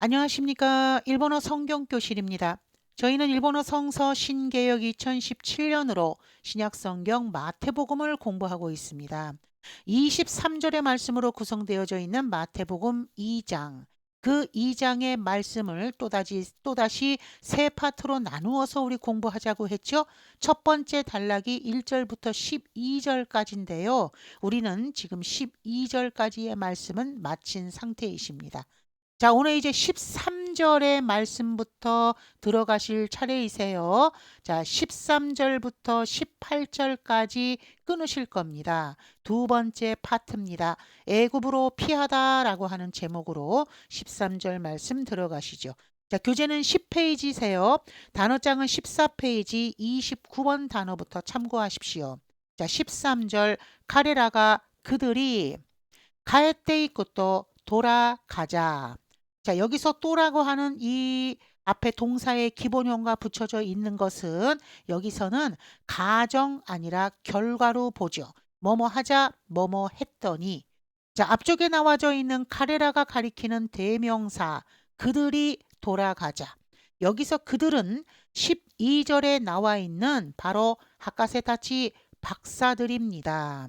안녕하십니까. 일본어 성경교실입니다. 저희는 일본어 성서 신개역 2017년으로 신약성경 마태복음을 공부하고 있습니다. 23절의 말씀으로 구성되어져 있는 마태복음 2장. 그 2장의 말씀을 또다시, 또다시 세 파트로 나누어서 우리 공부하자고 했죠. 첫 번째 단락이 1절부터 12절까지인데요. 우리는 지금 12절까지의 말씀은 마친 상태이십니다. 자, 오늘 이제 13절의 말씀부터 들어가실 차례이세요. 자, 13절부터 18절까지 끊으실 겁니다. 두 번째 파트입니다. 애굽으로 피하다라고 하는 제목으로 13절 말씀 들어가시죠. 자, 교재는 10페이지세요. 단어장은 14페이지 29번 단어부터 참고하십시오. 자, 13절 카레라가 그들이 가에때 있고또 돌아가자. 자, 여기서 또라고 하는 이 앞에 동사의 기본형과 붙여져 있는 것은 여기서는 가정 아니라 결과로 보죠. 뭐뭐 하자, 뭐뭐 했더니. 자, 앞쪽에 나와져 있는 카레라가 가리키는 대명사, 그들이 돌아가자. 여기서 그들은 12절에 나와 있는 바로 하카세타치 박사들입니다.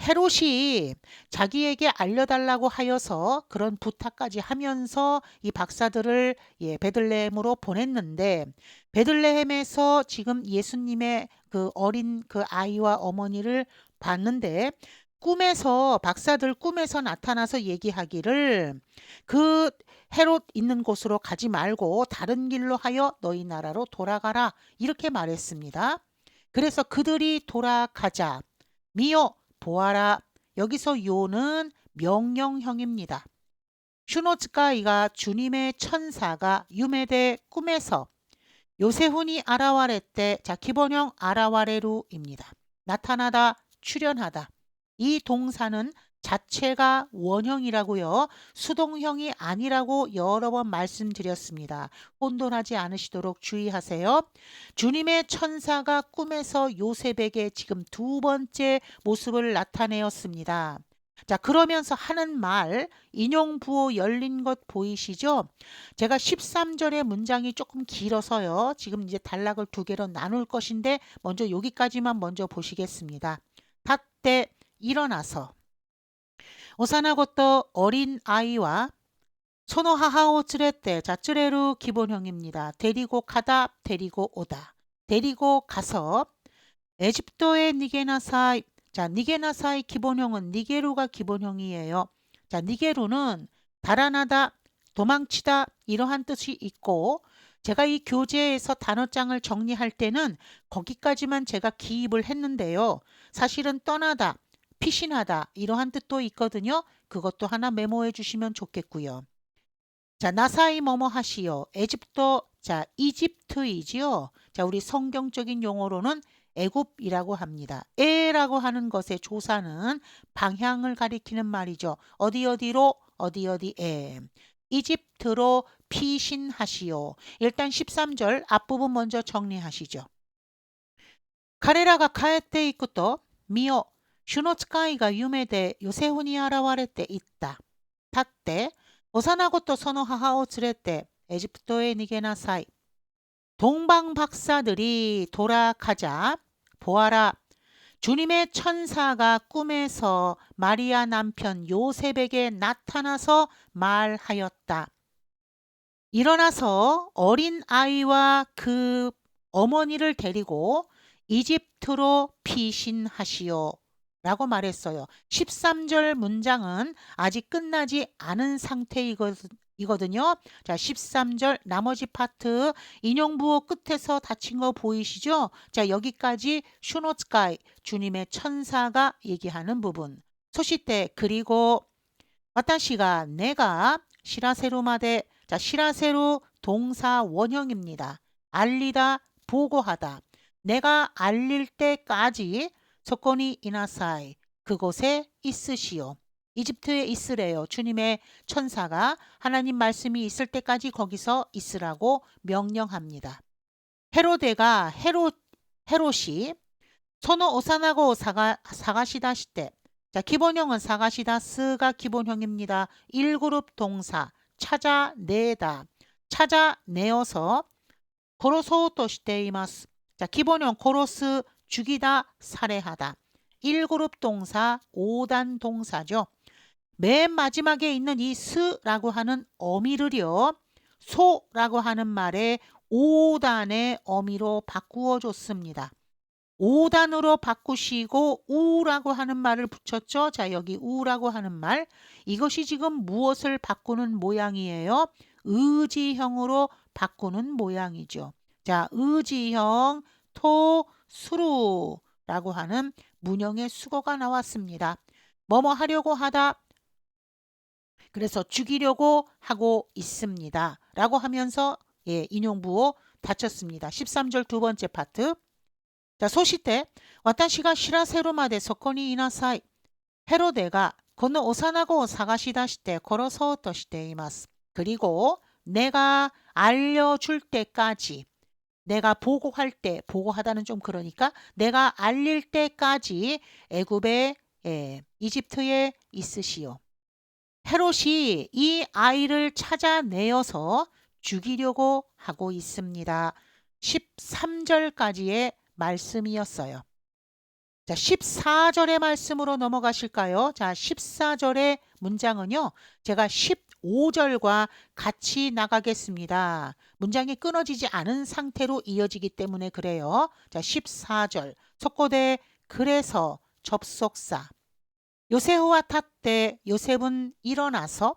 헤롯이 자기에게 알려달라고 하여서 그런 부탁까지 하면서 이 박사들을 예, 베들레헴으로 보냈는데 베들레헴에서 지금 예수님의 그 어린 그 아이와 어머니를 봤는데 꿈에서 박사들 꿈에서 나타나서 얘기하기를 그 헤롯 있는 곳으로 가지 말고 다른 길로 하여 너희 나라로 돌아가라. 이렇게 말했습니다. 그래서 그들이 돌아가자. 미요 보아라. 여기서 요는 명령형입니다. 슈노츠카이가 주님의 천사가 유메데 꿈에서 요세훈이 아라와레 자 기본형 아라와레루입니다. 나타나다, 출현하다. 이 동사는 자체가 원형이라고요. 수동형이 아니라고 여러 번 말씀드렸습니다. 혼돈하지 않으시도록 주의하세요. 주님의 천사가 꿈에서 요셉에게 지금 두 번째 모습을 나타내었습니다. 자, 그러면서 하는 말, 인용 부호 열린 것 보이시죠? 제가 13절의 문장이 조금 길어서요. 지금 이제 단락을 두 개로 나눌 것인데, 먼저 여기까지만 먼저 보시겠습니다. 닷때 일어나서 오사나고또 어린 아이와 소노 하하오 츠레떼 자츠레루 기본형입니다. 데리고 가다 데리고 오다 데리고 가서 에집도의 니게나사이 자 니게나사이 기본형은 니게루가 기본형이에요. 자 니게루는 달아나다 도망치다 이러한 뜻이 있고 제가 이 교재에서 단어장을 정리할 때는 거기까지만 제가 기입을 했는데요. 사실은 떠나다 피신하다 이러한 뜻도 있거든요. 그것도 하나 메모해 주시면 좋겠고요. 자, 나사이 뭐뭐 하시오. 에집도 자, 이집트이지요. 자, 우리 성경적인 용어로는 애굽이라고 합니다. 에라고 하는 것의 조사는 방향을 가리키는 말이죠. 어디 어디로 어디 어디에 이집트로 피신하시오. 일단 13절 앞부분 먼저 정리하시죠. 카레라가 카에테 이쿠토 미오 主の使いが夢でヨセフに現れていった。立って、幼子とその母を連れてエジプトへ逃げなさい。동방박사들이돌아가자보아라주님의천사가꿈에서마리아남편요셉에게나타나서말하였다일어나서어린아이와그어머니를데리고이집트로피신하시오 라고 말했어요. 13절 문장은 아직 끝나지 않은 상태이거든요. 자, 13절 나머지 파트 인용부호 끝에서 닫힌 거 보이시죠? 자, 여기까지 슈노츠카이 주님의 천사가 얘기하는 부분. 소시때 그리고 와타시가 내가 시라세루마데 자, 시라세루 동사 원형입니다. 알리다 보고하다. 내가 알릴 때까지 조건이 이나사이 그곳에 있으시오. 이집트에 있으래요. 주님의 천사가 하나님 말씀이 있을 때까지 거기서 있으라고 명령합니다. 헤로데가 헤로 헤롯이 소노 오사나고 사가 사가시다 시때 자 기본형은 사가시다 스가 기본형입니다. 1그룹 동사 찾아내다, 찾아내어서 고로소또 시테이마스. 자, 기본형 고로스 죽이다, 살해하다. 1그룹 동사, 5단 동사죠. 맨 마지막에 있는 이 스라고 하는 어미를요. 소라고 하는 말에 5단의 어미로 바꾸어 줬습니다. 5단으로 바꾸시고 우라고 하는 말을 붙였죠. 자, 여기 우라고 하는 말. 이것이 지금 무엇을 바꾸는 모양이에요? 의지형으로 바꾸는 모양이죠. 자, 의지형 토 수루라고 하는 문형의 수거가 나왔습니다. 뭐뭐 하려고 하다. 그래서 죽이려고 하고 있습니다. 라고 하면서 예, 인용부호 닫혔습니다. 13절 두 번째 파트. 자, 소시테. 와타시가 시라세로마데 서건이 이나사이. 헤로데가 건너 오사나고 사가시다시테 걸어서 이마스. 그리고 내가 알려줄 때까지 내가 보고할 때 보고하다는 좀 그러니까 내가 알릴 때까지 애굽에 예, 이집트에 있으시오. 헤롯이 이 아이를 찾아내어서 죽이려고 하고 있습니다. 13절까지의 말씀이었어요. 자, 14절의 말씀으로 넘어가실까요? 자, 14절의 문장은요. 제가 15절과 같이 나가겠습니다. 문장이 끊어지지 않은 상태로 이어지기 때문에 그래요. 자, 14절. 속고대 그래서 접속사. 요세호와 탓때 요셉은 일어나서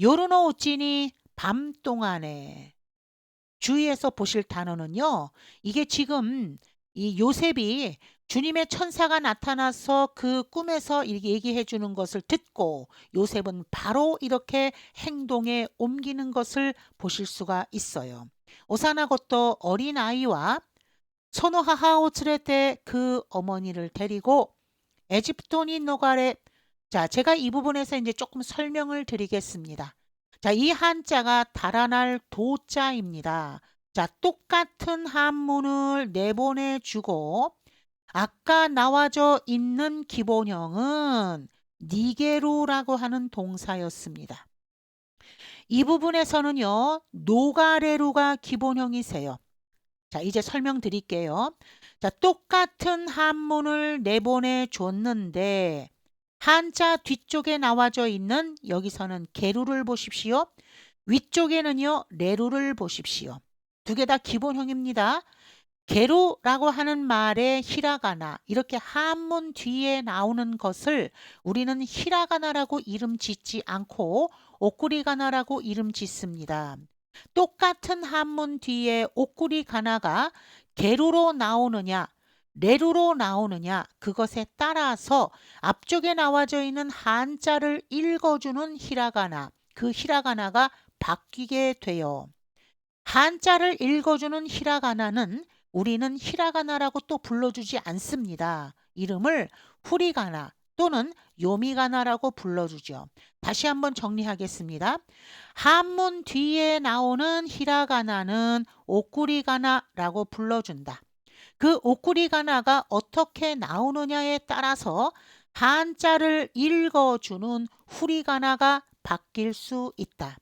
요르노 우찌니 밤 동안에 주위에서 보실 단어는요. 이게 지금 이 요셉이 주님의 천사가 나타나서 그 꿈에서 이렇게 얘기해 주는 것을 듣고 요셉은 바로 이렇게 행동에 옮기는 것을 보실 수가 있어요. 오사나 것도 어린아이와 소노하하오 트레테 그 어머니를 데리고 에집토니 노가레 자 제가 이 부분에서 이제 조금 설명을 드리겠습니다. 자, 이 한자가 달아날 도자입니다. 자, 똑같은 한문을 내보내 주고 아까 나와져 있는 기본형은 니게루라고 하는 동사였습니다. 이 부분에서는요, 노가레루가 기본형이세요. 자, 이제 설명드릴게요. 자, 똑같은 한문을 내보내 줬는데 한자 뒤쪽에 나와져 있는 여기서는 게루를 보십시오. 위쪽에는요, 레루를 보십시오. 두 개 다 기본형입니다. 게루라고 하는 말의 히라가나 이렇게 한문 뒤에 나오는 것을 우리는 히라가나라고 이름 짓지 않고 오꾸리가나라고 이름 짓습니다. 똑같은 한문 뒤에 오꾸리가나가 게루로 나오느냐 레루로 나오느냐 그것에 따라서 앞쪽에 나와져 있는 한자를 읽어주는 히라가나 그 히라가나가 바뀌게 돼요. 한자를 읽어주는 히라가나는 우리는 히라가나라고 또 불러주지 않습니다. 이름을 후리가나 또는 요미가나라고 불러주죠. 다시 한번 정리하겠습니다. 한문 뒤에 나오는 히라가나는 오꾸리가나라고 불러준다. 그 오꾸리가나가 어떻게 나오느냐에 따라서 한자를 읽어주는 후리가나가 바뀔 수 있다.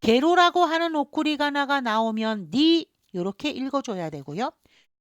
게로라고 하는 오꾸리가나가 나오면 니 이렇게 읽어줘야 되고요.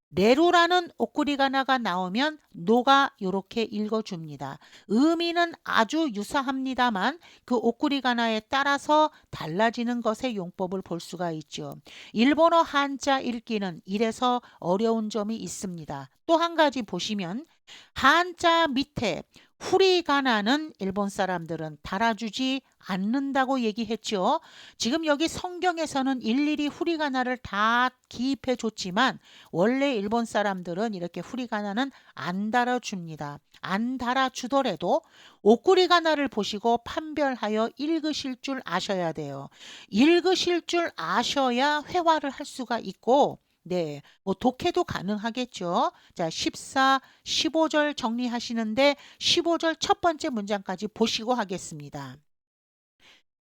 네로라는 오꾸리가나가 나오면 노가 이렇게 읽어줍니다. 의미는 아주 유사합니다만 그 오꾸리가나에 따라서 달라지는 것의 용법을 볼 수가 있죠. 일본어 한자 읽기는 이래서 어려운 점이 있습니다. 또 한 가지 보시면 한자 밑에 후리가 나는 일본 사람들은 달아주지 않는다고 얘기했죠. 지금 여기 성경에서는 일일이 후리가나를 다 기입해 줬지만 원래 일본 사람들은 이렇게 후리가나는 안 달아줍니다. 안 달아주더라도 오꾸리가나를 보시고 판별하여 읽으실 줄 아셔야 돼요. 읽으실 줄 아셔야 회화를 할 수가 있고 네, 뭐 독해도 가능하겠죠. 자, 14, 15절 정리하시는데 15절 첫 번째 문장까지 보시고 하겠습니다.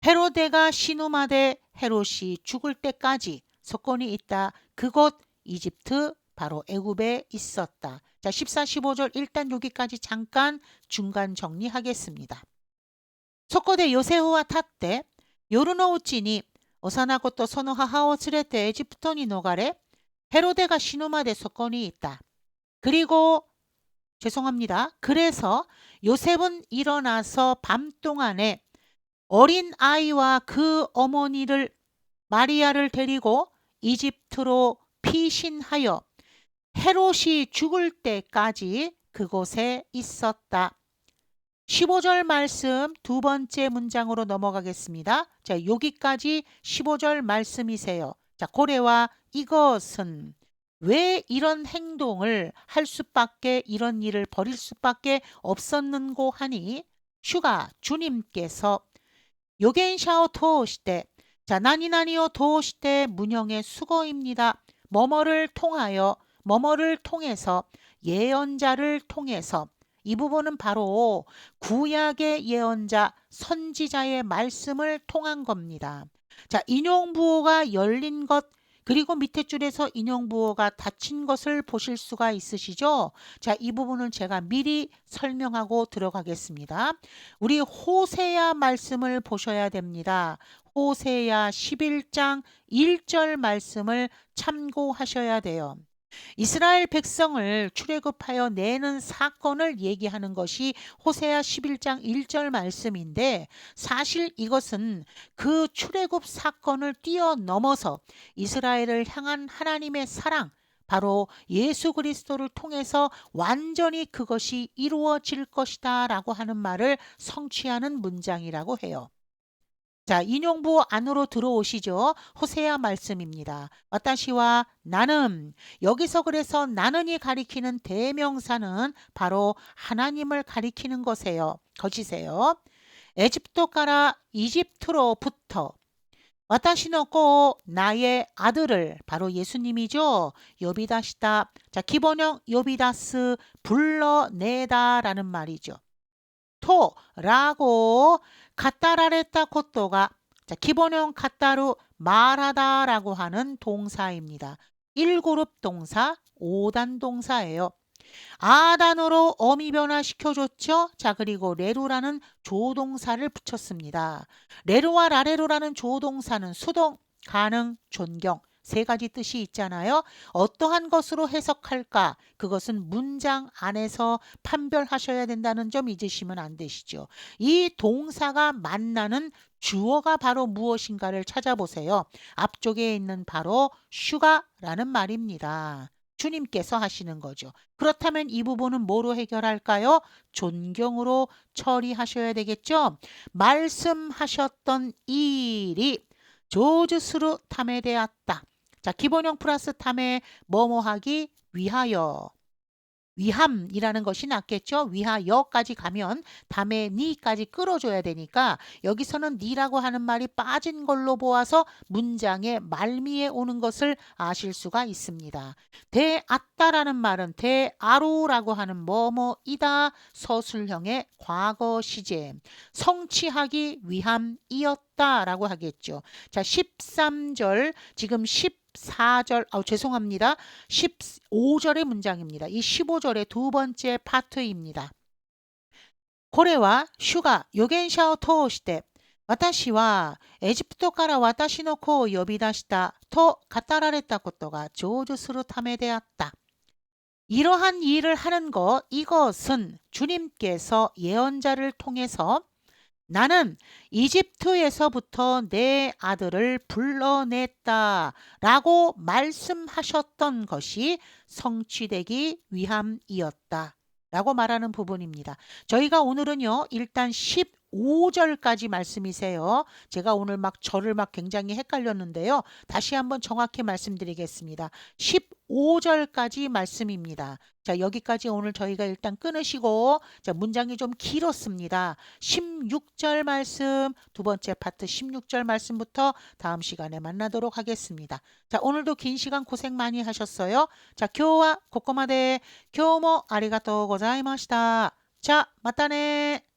헤로데가 시누마데 헤롯이 죽을 때까지 석권이 있다. 그곳 이집트 바로 애굽에 있었다. 자, 14, 15절 일단 여기까지 잠깐 중간 정리하겠습니다. 속고대 요세호와 탓대 요르노우치니 어사나고또 선호하하오 스레테 에집토니 노가레 헤로데가 시노마대 소권이 있다. 그리고 죄송합니다. 그래서 요셉은 일어나서 밤 동안에 어린 아이와 그 어머니를 마리아를 데리고 이집트로 피신하여 헤롯이 죽을 때까지 그곳에 있었다. 15절 말씀 두 번째 문장으로 넘어가겠습니다. 자, 여기까지 15절 말씀이세요. 자, 고래와 이것은 왜 이런 행동을 할 수밖에 이런 일을 벌일 수밖에 없었는고 하니 슈가 주님께서 요겐샤오 도시대 자 나니나니오 도시대 문형의 수거입니다. 뭐뭐를 통하여 뭐뭐를 통해서 예언자를 통해서 이 부분은 바로 구약의 예언자 선지자의 말씀을 통한 겁니다. 자, 인용부호가 열린 것 그리고 밑에 줄에서 인용부호가 닫힌 것을 보실 수가 있으시죠? 자, 이 부분은 제가 미리 설명하고 들어가겠습니다. 우리 호세야 말씀을 보셔야 됩니다. 호세야 11장 1절 말씀을 참고하셔야 돼요. 이스라엘 백성을 출애굽하여 내는 사건을 얘기하는 것이 호세아 11장 1절 말씀인데 사실 이것은 그 출애굽 사건을 뛰어넘어서 이스라엘을 향한 하나님의 사랑 바로 예수 그리스도를 통해서 완전히 그것이 이루어질 것이다 라고 하는 말을 성취하는 문장이라고 해요. 자, 인용부 안으로 들어오시죠. 호세아 말씀입니다. 와타시와 나는 여기서 그래서 나는이 가리키는 대명사는 바로 하나님을 가리키는 것이에요. 것이세요. 에집토가라 이집트로부터 와타시노고 나의 아들을 바로 예수님이죠. 요비다시다. 자, 기본형 요비다스 불러내다라는 말이죠. 토라고 가따라레타 코토가 자, 기본형 가따루 말하다라고 하는 동사입니다. 1그룹 동사, 5단 동사예요. 아단으로 어미 변화시켜줬죠. 자 그리고 레루라는 조동사를 붙였습니다. 레루와 라레루라는 조동사는 수동, 가능, 존경 세 가지 뜻이 있잖아요. 어떠한 것으로 해석할까? 그것은 문장 안에서 판별하셔야 된다는 점 잊으시면 안 되시죠. 이 동사가 만나는 주어가 바로 무엇인가를 찾아보세요. 앞쪽에 있는 바로 슈가라는 말입니다. 주님께서 하시는 거죠. 그렇다면 이 부분은 뭐로 해결할까요? 존경으로 처리하셔야 되겠죠. 말씀하셨던 일이 조주스루 탐에대었다. 자, 기본형 플러스 탐에 뭐뭐하기 위하여 위함이라는 것이 낫겠죠. 위하여까지 가면 다음에 니까지 끌어줘야 되니까 여기서는 니라고 하는 말이 빠진 걸로 보아서 문장의 말미에 오는 것을 아실 수가 있습니다. 대았다라는 말은 대아로라고 하는 뭐뭐이다 서술형의 과거 시제 성취하기 위함이었다 라고 하겠죠. 자 13절 지금 10 14절, 아, 죄송합니다. 15절의 문장입니다. 이 15절의 두 번째 파트입니다. 고래와 슈가 요겐샤오 토시테 私は 에집토から 私の子を 呼び出した と 語られたことが 成就するためであった. 이러한 일을 하는 것 이것은 주님께서 예언자를 통해서 나는 이집트에서부터 내 아들을 불러냈다 라고 말씀하셨던 것이 성취되기 위함이었다 라고 말하는 부분입니다. 저희가 오늘은요, 일단 15절까지 말씀이세요. 제가 오늘 막 절을 막 굉장히 헷갈렸는데요. 다시 한번 정확히 말씀드리겠습니다. 15절까지 말씀입니다. 자, 여기까지 오늘 저희가 일단 끊으시고, 자, 문장이 좀 길었습니다. 16절 말씀, 두 번째 파트 16절 말씀부터 다음 시간에 만나도록 하겠습니다. 자, 오늘도 긴 시간 고생 많이 하셨어요. 자, 교와 고코마데, 교모 아리가또 고자이마시다. 자, 맞다네.